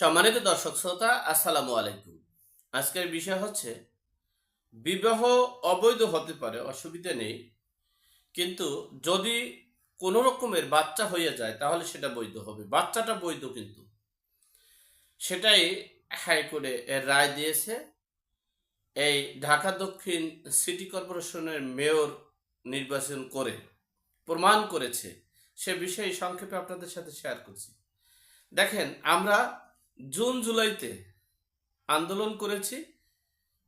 সম্মানিত দর্শক শ্রোতা, আসসালামু আলাইকুম। আজকের বিষয় হচ্ছে, বিবাহ অবৈধ হতে পারে, অসুবিধা নেই, কিন্তু যদি কোনো রকমের বাচ্চা হয়ে যায়, তাহলে সেটা বৈধ হবে। বাচ্চাটা বৈধ কিন্তু। সেটাই হাইকোর্টে রায় দিয়েছে। এই ঢাকা দক্ষিণ সিটি কর্পোরেশনের মেয়র নির্বাচন করে, প্রমাণ করেছে। সে বিষয়ে সংক্ষেপে আপনাদের সাথে শেয়ার করছি। দেখেন, আমরা জুন জুলাইতে আন্দোলন করেছি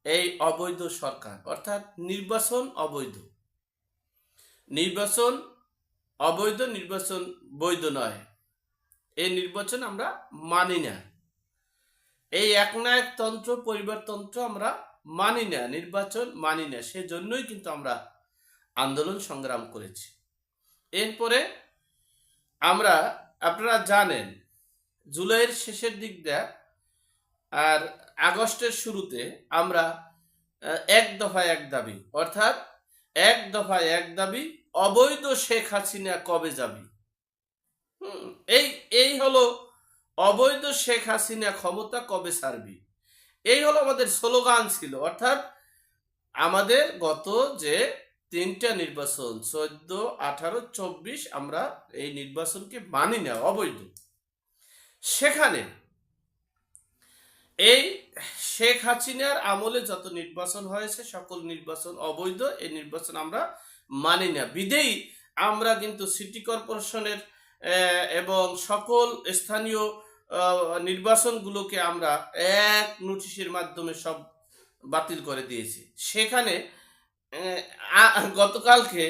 এই অবৈধ সরকার, অর্থাৎ নির্বাচন অবৈধ। নির্বাচন অবৈধ, নির্বাচন বৈধ নয়। এই নির্বাচন আমরা মানি না। এই একনায়ক তন্ত্র পরিবারতন্ত্র আমরা মানি না, নির্বাচন মানি না। সেজন্যই কিন্তু আমরা আন্দোলন সংগ্রাম করেছি। এরপরে আমরা, আপনারা জানেন জুলাইয়ের শেষের দিকটা আর আগস্টের শুরুতে আমরা এক দফায় এক দাবি, অর্থাৎ এক দফায় এক দাবি, অবৈধ শেখ হাসিনা কবে যাবি? এই এই হলো অবৈধ শেখ হাসিনা ক্ষমতা কবে ছাড়বি? এই হলো আমাদের স্লোগান ছিল, অর্থাৎ আমাদের গত যে তিনটা নির্বাচন, চোদ্দ, আঠারো, চব্বিশ, আমরা এই নির্বাচনকে মানি না, অবৈধ। সেখানে এই শেখ হাসিনার আমলে যত নির্বাচন হয়েছে, সকল নির্বাচন অবৈধ, এই নির্বাচন আমরা মানি না। বিধেই আমরা কিন্তু সিটি কর্পোরেশনের এবং সকল স্থানীয় নির্বাচনগুলোকে আমরা এক নোটিশের মাধ্যমে সব বাতিল করে দিয়েছি। সেখানে গতকালকে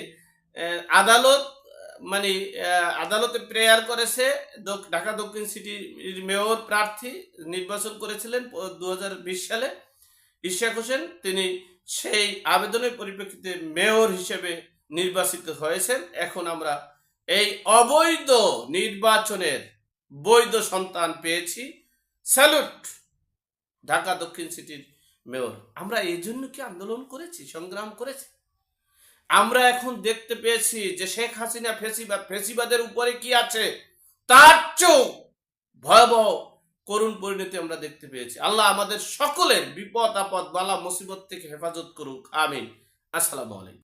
আদালত মানে আদালতে প্রেয়ার করেছে ঢাকা দক্ষিণ সিটির মেয়র প্রার্থী নির্বাচন করেছিলেন দু হাজার বিশ সালে। ইশাক হোসেন, তিনি সেই আবেদনের পরিপ্রেক্ষিতে মেয়র হিসেবে নির্বাচিত হয়েছেন। এখন আমরা এই অবৈধ নির্বাচনের বৈধ সন্তান পেয়েছি। স্যালুট! ঢাকা দক্ষিণ সিটির মেয়র। আমরা এই জন্য কি আন্দোলন করেছি, সংগ্রাম করেছি? আমরা এখন দেখতে পেয়েছি যে শেখ হাসিনা ফেসিবাদ ফেসিবাদের উপরে কি আছে? তার চোখ! ভয়াবহ করুণ পরিণতি আমরা দেখতে পেয়েছি। আল্লাহ আমাদের সকলের বিপদ আপদ বালা, মুসিবত থেকে হেফাজত করুক। আমিন। আসসালামু আলাইকুম।